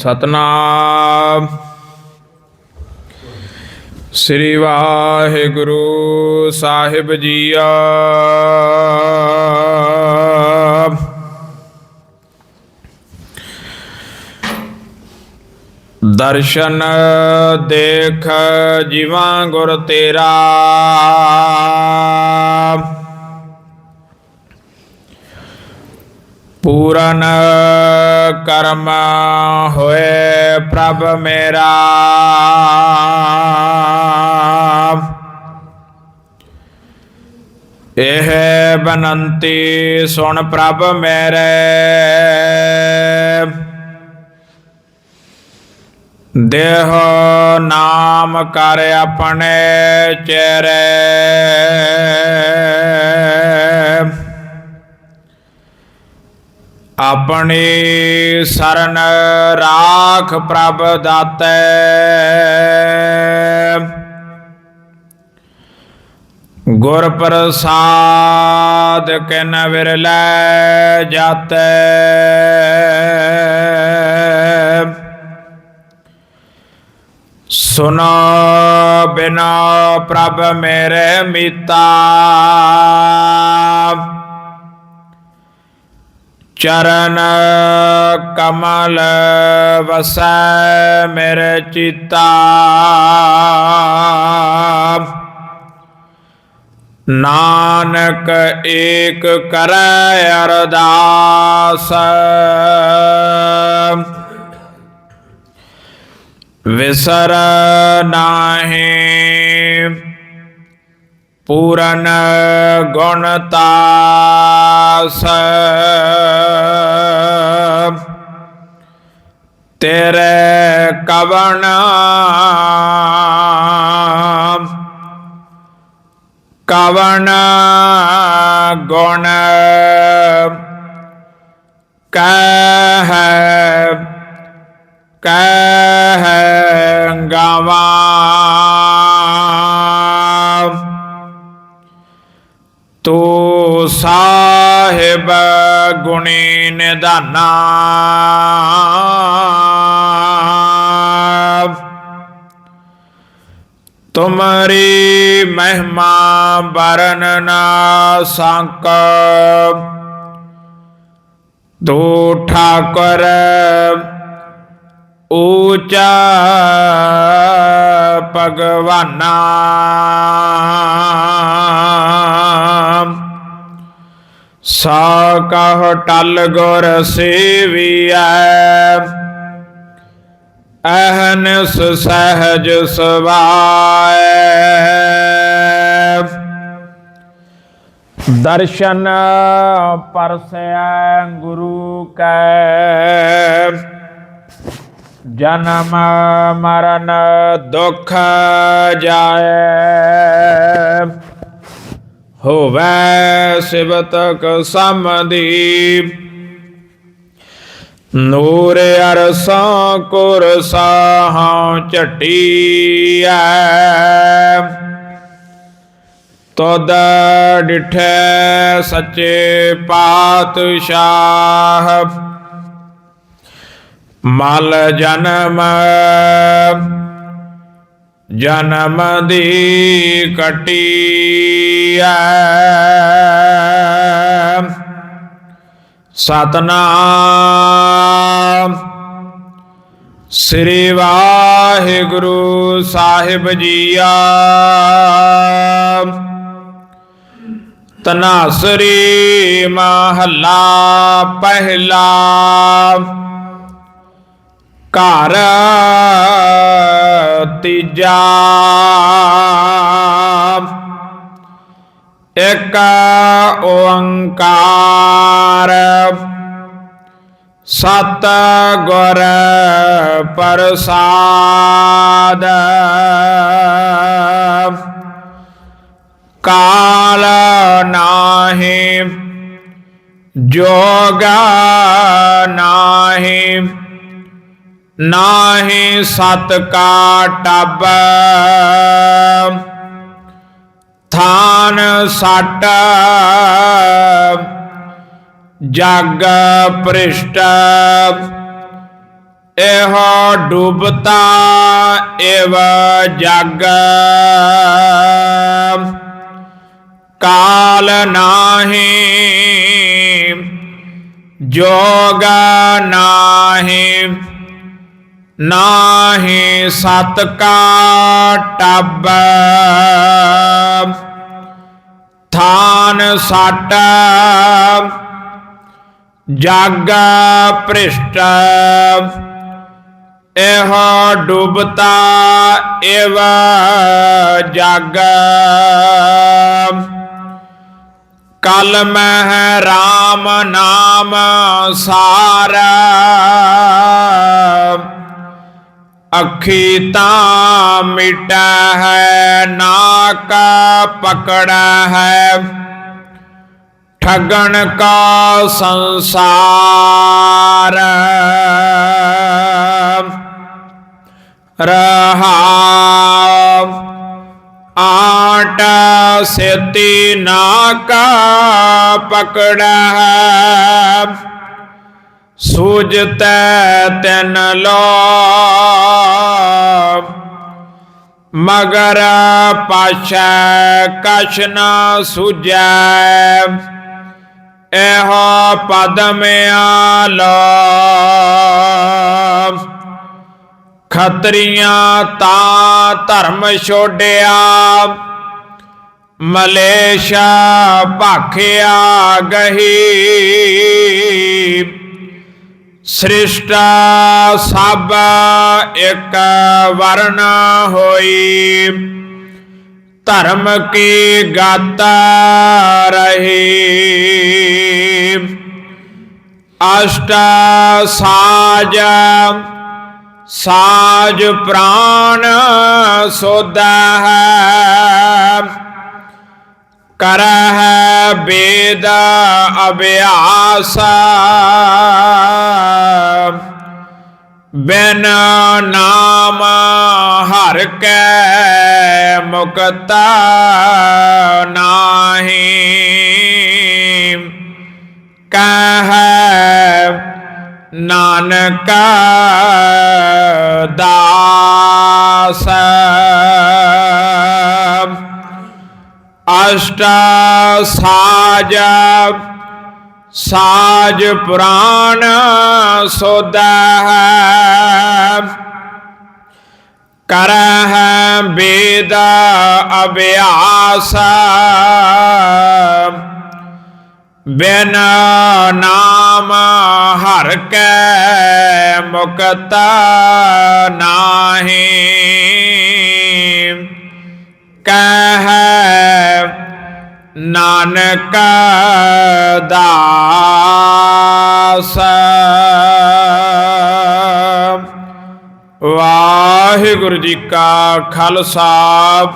ਸਤਨਾਮ। ਸ੍ਰੀ ਵਾਹਿਗੁਰੂ ਸਾਹਿਬ ਜੀਆ। ਦਰਸ਼ਨ ਦੇਖ ਜੀਵਾਂ ਗੁਰ ਤੇਰਾ। ਪੂਰਨ ਕਰਮ ਹੋਏ ਪ੍ਰਭ ਮੇਰਾ। ਇਹ ਬਨੰਤੀ ਸੁਣ ਪ੍ਰਭ ਮੇਰੇ। ਦੇਹ ਨਾਮ ਕਰ ਆਪਣੇ ਚਿਹਰੇ ਆਪਣੀ ਸਰਨ ਰਾਖ ਪ੍ਰਭ ਦਾਤੇ। ਗੁਰ ਪ੍ਰਸਾਦ ਕਿਨ ਵਿਰਲੇ ਜਾਤੇ। ਸੁਨੋ ਬਿਨਾ ਪ੍ਰਭ ਮੇਰੇ ਮੀਤਾ। ਚਰਨ ਕਮਲ ਵਸੈ ਮੇਰੇ ਚਿਤਾ। ਨਾਨਕ ਏਕ ਕਰੈ ਅਰਦਾਸ। ਵਿਸਰ ਨਾਹੀ। ਪੂਰਨ ਗੁਣਤਾਸ ਤੇਰੇ ਕਵਣ ਕਵਣ ਗੁਣ ਕਹ ਕਹਿ ਗਾਵਾਂ। ਸਾਹਿਬ ਗੁਣੀ ਨਿਧਾਨਾ। ਤੁਮਰੀ ਮਹਿਮਾ ਬਰਨ ਨਾ ਸੰਕ। ਤੂੰ ਠਾਕੁਰ ਊਚਾ ਭਗਵਾਨਾ। ਸਾ ਕਹ ਟਲ ਗੁਰ ਸੇਵੀਐ। ਅਹਨਸ ਸਹਜ ਸਵਾਏ ਦਰਸ਼ਨ ਪਰਸੈ ਗੁਰੂ ਕੈ। ਜਨਮ ਮਰਨ ਦੁਖ ਜਾਏ। हो वै शिव तक समदीप नूर अरसा कुरसा चटी तो डिठ सचे पातशाह। मल जन्म ਜਨਮ ਦੀ ਕਟੀਐ ਸਤਨਾਮ। ਸ੍ਰੀ ਵਾਹਿਗੁਰੂ ਸਾਹਿਬ ਜੀਆ ਤਨਾਸਰੀ ਮਹੱਲਾ ਪਹਿਲਾ। ਘਰ ਤੀਜਾ। ਇਕ ਓੰਕਾਰ। ਸਤ ਗੁਰ ਪ੍ਰਸਾਦ। ਕਾਲ ਨਾਹੀ ਜੋਗ ਨਾ ਨਾਹੀ ਸਤ ਕਾ ਟਬ। ਥਾਨ ਸਟ। ਜਗ ਪ੍ਰਿਸ਼ਟ ਇਹ ਡੁਬਤਾ ਏਵ ਜਗ। ਕਾਲ ਨਾਹੀ ਜੋਗ ਨਾਹੀ। ਨਾਹੀ ਸਤ ਕਾ ਟੱਬ। ਥਾਨ ਸਟ। ਜਗ ਭ੍ਰਿਸ਼ਟ। ਇਹ ਡੁਬਤਾ ਏਵ ਜਗ। ਕਲ ਮਹਿ RAM ਨਾਮ ਸਾਰ। ਅੱਖੀ ਤਾਂ ਮਿਟ ਹੈ ਨਾਕ ਪਕੜ ਹੈ ਠਗਣ ਕਾ ਸੰਸਾਰ। ਰਹਾ ਆਟ ਸੇਤੀ ਨਾਕਾ ਪਕੜ सूजत तन लो मगर पाश कश न सूज एह पद में आलो खतरिया ता धर्म छोड़िया। मलेशा भाख्या गही। ਸ੍ਰਿਸ਼ਟਾ ਸਭ ਇੱਕ ਵਰਨ ਹੋਈ। ਧਰਮ ਕੀ ਗਤ ਰਹੀ। ਅਸ਼ਟ ਸਾਜ ਸਾਜ ਪ੍ਰਾਨ ਸੋਦਾ ਹੈ। ਕਰਹਿ ਬੇਦ ਅਭਿਆਸ। ਬਿਨ ਨਾਮ ਹਰ ਕੈ ਮੁਕਤ ਨਾਹੀ। ਕਹ ਨਾਨਕ ਦਾਸ। ਅਸ਼ਟ ਸਾਜ ਸਾਜ ਪੁਰਾਣ ਸੋਦਾ ਹੈ। ਕਰਹਿ ਬੇਦ ਅਭਿਆਸ। ਬਿਨ ਨਾਮ ਹਰ ਕੈ ਮੁਕਤ ਨਾਹੀ। ਕਹਿ ਨਾਨਕ ਦਾਸ। ਵਾਹਿਗੁਰੂ ਜੀ ਕਾ ਖਾਲਸਾ।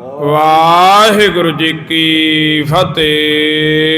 ਵਾਹਿਗੁਰੂ ਜੀ ਕੀ ਫਤਿਹ।